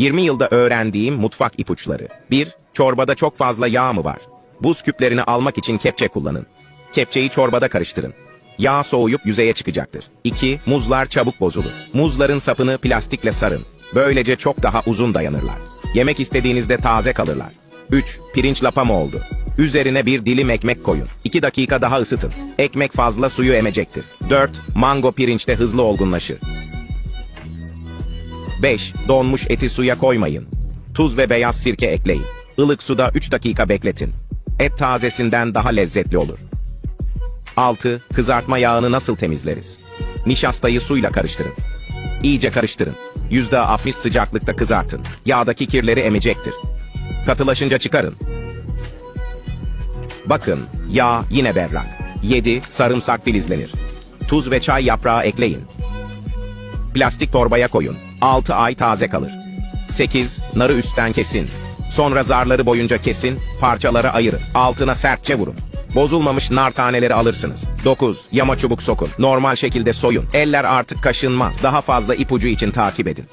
20 yılda öğrendiğim mutfak ipuçları. 1. Çorbada çok fazla yağ mı var? Buz küplerini almak için kepçe kullanın. Kepçeyi çorbada karıştırın. Yağ soğuyup yüzeye çıkacaktır. 2. Muzlar çabuk bozulur. Muzların sapını plastikle sarın. Böylece çok daha uzun dayanırlar. Yemek istediğinizde taze kalırlar. 3. Pirinç lapa mı oldu? Üzerine bir dilim ekmek koyun. 2 dakika daha ısıtın. Ekmek fazla suyu emecektir. 4. Mango pirinçte hızlı olgunlaşır. 5. Donmuş eti suya koymayın. Tuz ve beyaz sirke ekleyin. Ilık suda 3 dakika bekletin. Et tazesinden daha lezzetli olur. 6. Kızartma yağını nasıl temizleriz? Nişastayı suyla karıştırın. İyice karıştırın. %60 sıcaklıkta kızartın. Yağdaki kirleri emecektir. Katılaşınca çıkarın. Bakın, yağ yine berrak. 7. Sarımsak filizlenir. Tuz ve çay yaprağı ekleyin. Plastik torbaya koyun. 6 ay taze kalır. 8. Narı üstten kesin. Sonra zarları boyunca kesin, parçalara ayırın. Altına sertçe vurun. Bozulmamış nar taneleri alırsınız. 9. Yama çubuk sokun. Normal şekilde soyun. Eller artık kaşınmaz. Daha fazla ipucu için takip edin.